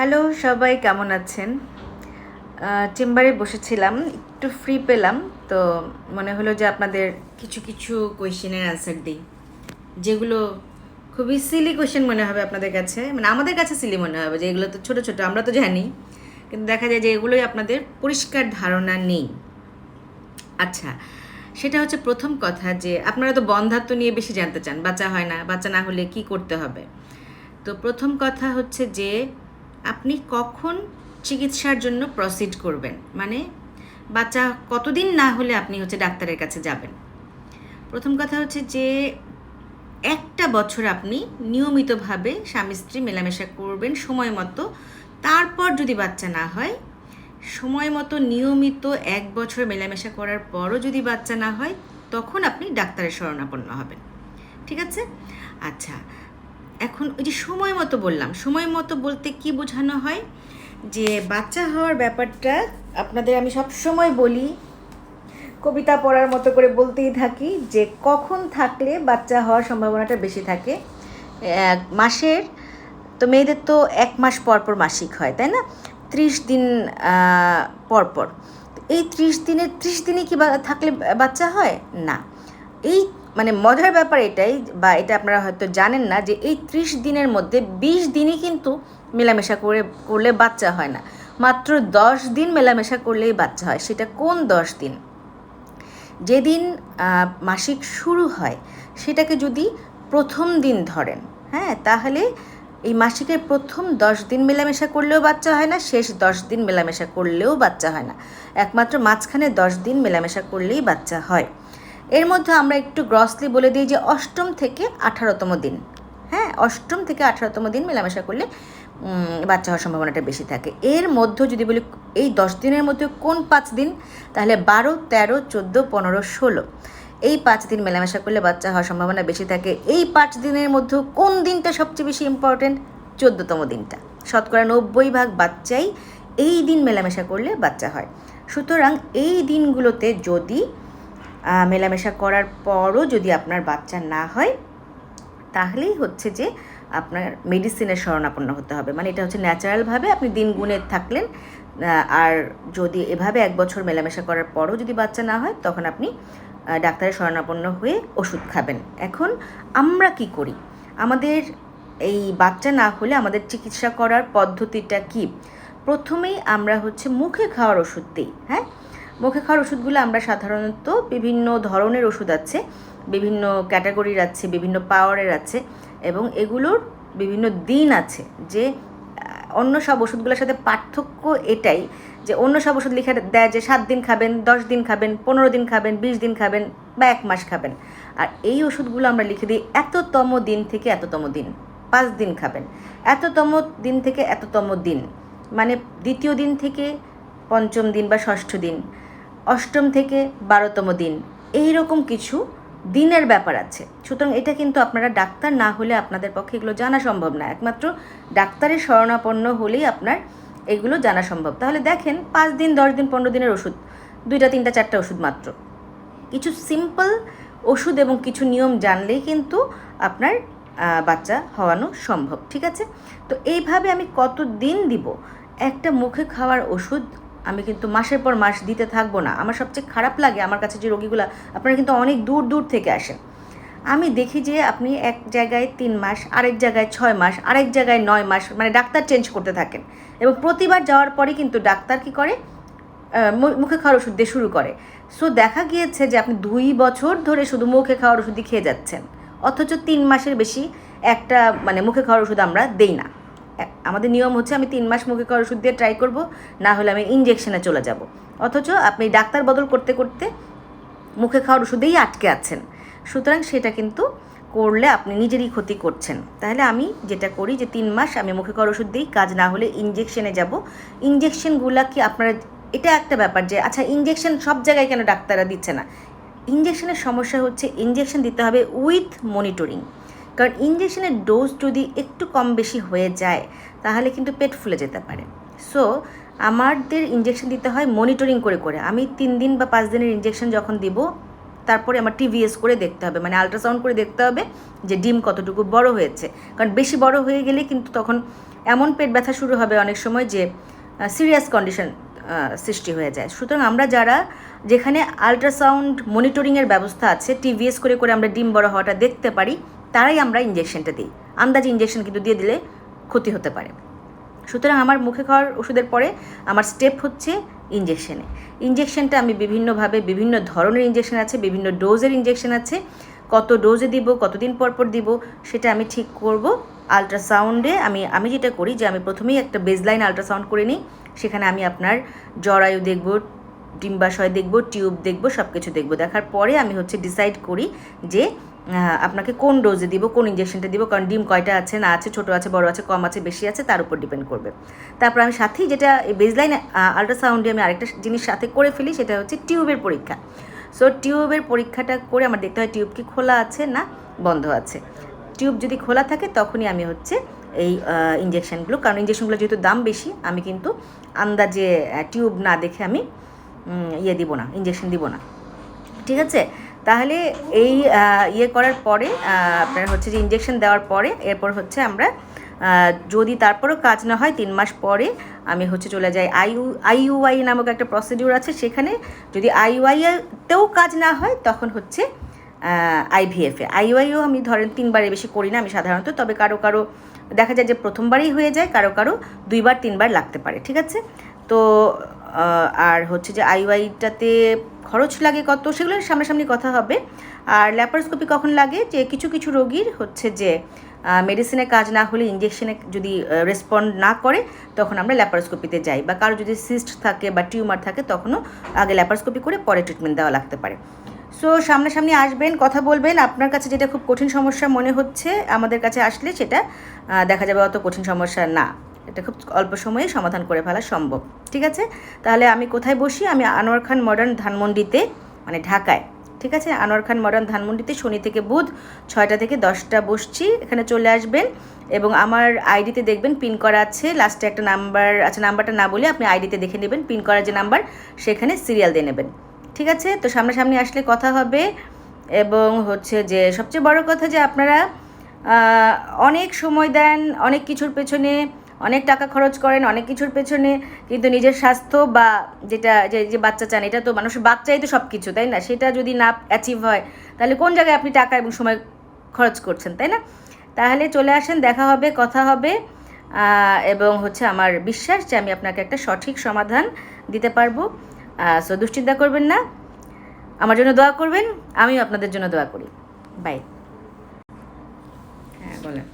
Hello, সবাই কেমন আছেন? চেম্বারে বসেছিলাম, একটু ফ্রি পেলাম, তো মনে হলো যে আপনাদের কিছু কিছু কোয়েশ্চেনের অ্যান্সার দিই। যেগুলো খুবই সিলি কোয়েশ্চেন মনে হবে আপনাদের কাছে মানে আমাদের কাছে সিলি মনে হবে, যে এগুলো তো ছোটো ছোটো, আমরা তো জানি, কিন্তু দেখা যায় যে এগুলোই আপনাদের পরিষ্কার ধারণা নেই। আচ্ছা সেটা হচ্ছে প্রথম কথা যে আপনারা তো বন্ধাত্ব নিয়ে বেশি জানতে চান, বাচ্চা হয় না, বাচ্চা না হলে কি করতে হবে? তো প্রথম কথা হচ্ছে যে আপনি কখন চিকিৎসার জন্য প্রসিড করবেন? মানে বাচ্চা কতদিন না হলে আপনি হচ্ছে ডাক্তারের কাছে যাবেন? প্রথম কথা হচ্ছে যে একটা বছর আপনি নিয়মিতভাবে স্বামী স্ত্রী মেলামেশা করবেন সময় মতো। তারপর যদি বাচ্চা না হয়, সময় মতো নিয়মিত এক বছর মেলামেশা করার পরও যদি বাচ্চা না হয়, তখন আপনি ডাক্তারের শরণাপন্ন হবেন। ঠিক আছে? আচ্ছা এখন ওই যে সময় মতো বললাম সময় মতো বলতে কি বোঝানো হয়? যে বাচ্চা হওয়ার ব্যাপারটা আপনাদের আমি সব সময় বলি কবিতা পড়ার মতো করে বলতেই থাকি যে কখন থাকলে বাচ্চা হওয়ার সম্ভাবনাটা বেশি থাকে। এক মাসের তো মেয়েদের তো এক মাস পর পর মাসিক হয় তাই না? ত্রিশ দিন আহ, পর পর। তো এই ত্রিশ দিনের ত্রিশ দিনে কি থাকলে বাচ্চা হয়? না। এই মানে মজার ব্যাপার এটাই বা এটা আপনারা হয়তো জানেন না যে এই ত্রিশ দিনের মধ্যে বিশ দিনই কিন্তু মেলামেশা করে, করলে বাচ্চা হয় না। মাত্র দশ দিন মেলামেশা করলেই বাচ্চা হয়। সেটা কোন দশ দিন? যেদিন মাসিক শুরু হয়, সেটাকে যদি প্রথম দিন ধরেন হ্যাঁ তাহলে এই মাসিকের প্রথম দশ দিন মেলামেশা করলেও বাচ্চা হয় না, শেষ দশ দিন মেলামেশা করলেও বাচ্চা হয় না। একমাত্র মাঝখানে দশ দিন মেলামেশা করলেই বাচ্চা হয়। এর মধ্যে আমরা একটু গ্রসলি বলে দিই যে অষ্টম থেকে আঠারোতম দিন। হ্যাঁ অষ্টম থেকে আঠারোতম দিন মেলামেশা করলে বাচ্চা হওয়ার সম্ভাবনাটা বেশি থাকে। এর মধ্যে যদি বলি, এই দশ দিনের মধ্যে কোন পাঁচ দিন? তাহলে বারো, তেরো, চোদ্দ, পনেরো, ষোলো। এই পাঁচ দিন মেলামেশা করলে বাচ্চা হওয়ার সম্ভাবনা বেশি থাকে। এই পাঁচ দিনের মধ্যে কোন দিনটা সবচেয়ে বেশি ইম্পর্টেন্ট চোদ্দোতম দিনটা। শতকরা নব্বই ভাগ বাচ্চাই এই দিন মেলামেশা করলে বাচ্চা হয়। সুতরাং এই দিনগুলোতে যদি মেলামেশা করার পরও যদি আপনার বাচ্চা না হয়, তাহলেই হচ্ছে যে আপনার মেডিসিনের শরণাপন্ন হতে হবে। মানে এটা হচ্ছে ন্যাচারালভাবে আপনি দিন গুণে থাকলেন আর যদি এভাবে এক বছর মেলামেশা করার পরও যদি বাচ্চা না হয়, তখন আপনি ডাক্তারের শরণাপন্ন হয়ে ওষুধ খাবেন। এখন আমরা কি করি? আমাদের এই বাচ্চা না হলে আমাদের চিকিৎসা করার পদ্ধতিটা কি? প্রথমেই আমরা হচ্ছে মুখে খাওয়ার ওষুধ দিই হ্যাঁ? মুখে খাওয়ার ওষুধগুলো আমরা সাধারণত বিভিন্ন ধরনের ওষুধ আছে, বিভিন্ন ক্যাটাগরির আছে, বিভিন্ন পাওয়ারের আছে এবং এগুলোর বিভিন্ন দিন আছে যে অন্য সব ওষুধগুলোর সাথে পার্থক্য এটাই যে, অন্য সব ওষুধ লিখে দেয় যে, সাত দিন খাবেন, দশ দিন খাবেন, পনেরো দিন খাবেন, বিশ দিন খাবেন বা এক মাস খাবেন। আর এই ওষুধগুলো আমরা লিখে দিই এততম দিন থেকে এততম দিন, পাঁচ দিন খাবেন। এততম দিন থেকে এততম দিন মানে দ্বিতীয় দিন থেকে পঞ্চম দিন বা ষষ্ঠ দিন। অষ্টম থেকে বারোতম দিন। এই রকম কিছু দিনের ব্যাপার আছে। সুতরাং এটা কিন্তু আপনারা ডাক্তার না হলে আপনাদের পক্ষে এগুলো জানা সম্ভব না। একমাত্র ডাক্তারের শরণাপন্ন হলেই আপনার এগুলো জানা সম্ভব। তাহলে দেখেন, পাঁচ দিন, দশ দিন, পনেরো দিনের ওষুধ, দুইটা, তিনটা, চারটা ওষুধ মাত্র। কিছু সিম্পল ওষুধ এবং কিছু নিয়ম জানলেই কিন্তু আপনার বাচ্চা হওয়ানো সম্ভব, ঠিক আছে? তো এইভাবে আমি কত দিন দিব? একটা মুখে খাওয়ার ওষুধ আমি কিন্তু মাসের পর মাস দিতে থাকব না। আমার সবচেয়ে খারাপ লাগে আমার কাছে যে রোগীগুলো, আপনারা কিন্তু অনেক দূর দূর থেকে আসেন। আমি দেখি যে আপনি এক জায়গায় তিন মাস, আরেক জায়গায় ছয় মাস, আরেক জায়গায় নয় মাস মানে ডাক্তার চেঞ্জ করতে থাকেন। এবং প্রতিবার যাওয়ার পরে কিন্তু ডাক্তার কি করে? মুখে খাওয়ার ওষুধ দিয়ে শুরু করে। সো দেখা গিয়েছে যে আপনি দুই বছর ধরে শুধু মুখে খাওয়ার ওষুধই খেয়ে যাচ্ছেন। অথচ তিন মাসের বেশি একটা মানে মুখে খাওয়ার ওষুধ আমরা দেই না। আমাদের নিয়ম হচ্ছে আমি তিন মাস মুখে ওষুধ দিয়ে ট্রাই করব, না হলে আমি ইঞ্জেকশনে চলে যাব। অথচ আপনি ডাক্তার বদল করতে করতে মুখে খাওয়ার ওষুধেই আটকে আছেন। সুতরাং সেটা কিন্তু করলে আপনি নিজেরই ক্ষতি করছেন। তাহলে আমি যেটা করি যে তিন মাস আমি মুখে খাওয়ার ওষুধ দিই, কাজ না হলে ইঞ্জেকশনে যাব। ইঞ্জেকশনগুলা কি আপনারা, এটা একটা ব্যাপার যে আচ্ছা ইঞ্জেকশন সব জায়গায় কেন ডাক্তাররা দিচ্ছে না? ইঞ্জেকশনের সমস্যা হচ্ছে ইঞ্জেকশন দিতে হবে উইথ মনিটরিং কারণ ইঞ্জেকশনের ডোজ যদি একটু কম বেশি হয়ে যায়, তাহলে কিন্তু পেট ফুলে যেতে পারে। সো আমাদের ইঞ্জেকশন দিতে হয় মনিটরিং করে করে। আমি তিন দিন বা পাঁচ দিনের ইঞ্জেকশন যখন দিব, তারপরে আমার টিভিএস করে দেখতে হবে মানে আল্ট্রাসাউন্ড করে দেখতে হবে যে ডিম কতটুকু বড় হয়েছে। কারণ বেশি বড় হয়ে গেলে কিন্তু তখন এমন পেট ব্যথা শুরু হবে অনেক সময় যে সিরিয়াস কন্ডিশন সৃষ্টি হয়ে যায়। সুতরাং আমরা যারা যেখানে আল্ট্রাসাউন্ড মনিটরিংয়ের ব্যবস্থা আছে টিভিএস করে করে আমরা ডিম বড় হওয়াটা দেখতে পারি তারাই আমরা ইঞ্জেকশনটা দিই। আন্দাজে ইঞ্জেকশন কিন্তু দিয়ে দিলে ক্ষতি হতে পারে। সুতরাং আমার মুখে খাওয়ার ওষুধের পরে আমার স্টেপ হচ্ছে ইঞ্জেকশনে ইঞ্জেকশনটা আমি বিভিন্নভাবে বিভিন্ন ধরনের ইঞ্জেকশন আছে, বিভিন্ন ডোজের ইঞ্জেকশন আছে। কত ডোজে দিব, কতদিন পর পর দিব, সেটা আমি ঠিক করব। আলট্রাসাউন্ডে আমি আমি যেটা করি যে আমি প্রথমেই একটা বেজলাইন আলট্রাসাউন্ড করে নিই। সেখানে আমি আপনার জরায়ু দেখব, ডিম্বাশয় দেখব, টিউব দেখব সব কিছু দেখব। দেখার পরে আমি হচ্ছে ডিসাইড করি যে আপনাকে কোন ডোজে দিব, কোন ইঞ্জেকশনটা দিব, কারণ ডিম কয়টা আছে, না আছে, ছোটো আছে, বড় আছে, কম আছে, বেশি আছে, তার উপর ডিপেন্ড করবে। তারপর আমি সাথেই যেটা বেজলাইন আলট্রাসাউন্ডে আমি আরেকটা জিনিস সাথে করে ফেলি, সেটা হচ্ছে টিউবের পরীক্ষা। সো টিউবের পরীক্ষাটা করে আমার দেখতে হয় টিউব কি খোলা আছে, না বন্ধ আছে। টিউব যদি খোলা থাকে, তখনই আমি হচ্ছে এই ইঞ্জেকশনগুলো কারণ ইঞ্জেকশনগুলো যেহেতু দাম বেশি, আমি কিন্তু আন্দাজে টিউব না দেখে আমি ইয়ে দিব না ইঞ্জেকশন দিব না। ঠিক আছে? তাহলে এই ইয়ে করার পরে আপনার হচ্ছে যে ইঞ্জেকশন দেওয়ার পরে, এরপর হচ্ছে আমরা যদি তারপরেও কাজ না হয়, তিন মাস পরে আমি হচ্ছে চলে যাই। আইউ আইইউআই নামক একটা প্রসিডিউর আছে, সেখানে যদি আইইউআইতেও কাজ না হয়, তখন হচ্ছে আইভিএফে আইইউআইও আমি ধরেন তিনবারের বেশি করি না আমি সাধারণত, তবে কারও কারও দেখা যায় যে প্রথমবারই হয়ে যায়, কারও কারও দুইবার, তিনবার লাগতে পারে, ঠিক আছে? তো আর হচ্ছে যে আইওয়াইটাতে খরচ লাগে কত সেগুলো সামনাসামনি কথা হবে। আর ল্যাপারোস্কোপি কখন লাগে? যে কিছু কিছু রোগীর হচ্ছে যে মেডিসিনে কাজ না হলে ইঞ্জেকশনে যদি রেসপন্ড না করে, তখন আমরা ল্যাপারোস্কোপিতে যাই। বা কারও যদি সিস্ট থাকে বা টিউমার থাকে, তখনও আগে ল্যাপারোস্কোপি করে পরে ট্রিটমেন্ট দেওয়া লাগতে পারে। সো সামনাসামনি আসবেন, কথা বলবেন। আপনার কাছে যেটা খুব কঠিন সমস্যা মনে হচ্ছে, আমাদের কাছে আসলে সেটা দেখা যাবে অত কঠিন সমস্যা না। এটা খুব অল্প সময়ে সমাধান করে ফেলা সম্ভব, ঠিক আছে? তাহলে আমি কোথায় বসি? আমি আনোয়ার খান মডার্ন ধানমন্ডিতে মানে ঢাকায়, ঠিক আছে? আনোয়ার খান মডার্ন ধানমন্ডিতে শনি থেকে বুধ ছয়টা থেকে দশটা বসছি, এখানে চলে আসবেন এবং আমার আইডিতে দেখবেন পিন করা আছে লাস্টে একটা নাম্বার আচ্ছা নাম্বারটা না বলে আপনি আইডিতে দেখে নেবেন পিন করার যে নাম্বার সেখানে সিরিয়াল দিয়ে নেবেন, ঠিক আছে? তো সামনাসামনি আসলে কথা হবে এবং হচ্ছে যে সবচেয়ে বড় কথা যে আপনারা অনেক সময় দেন, অনেক কিছুর পেছনে অনেক টাকা খরচ করেন অনেক কিছুর পেছনে কিন্তু নিজের স্বাস্থ্য বা যেটা যে যে বাচ্চা চান এটা তো মানুষের বাচ্চাই তো সব কিছু তাই না? সেটা যদি না অ্যাচিভ হয় তাহলে কোন জায়গায় আপনি টাকা এবং সময় খরচ করছেন তাই না? তাহলে চলে আসেন দেখা হবে কথা হবে এবং হচ্ছে আমার বিশ্বাস যে আমি আপনাকে একটা সঠিক সমাধান দিতে পারব। সো দুশ্চিন্তা করবেন না। আমার জন্য দোয়া করবেন আমিও আপনাদের জন্য দোয়া করি। বাই হ্যাঁ বলেন।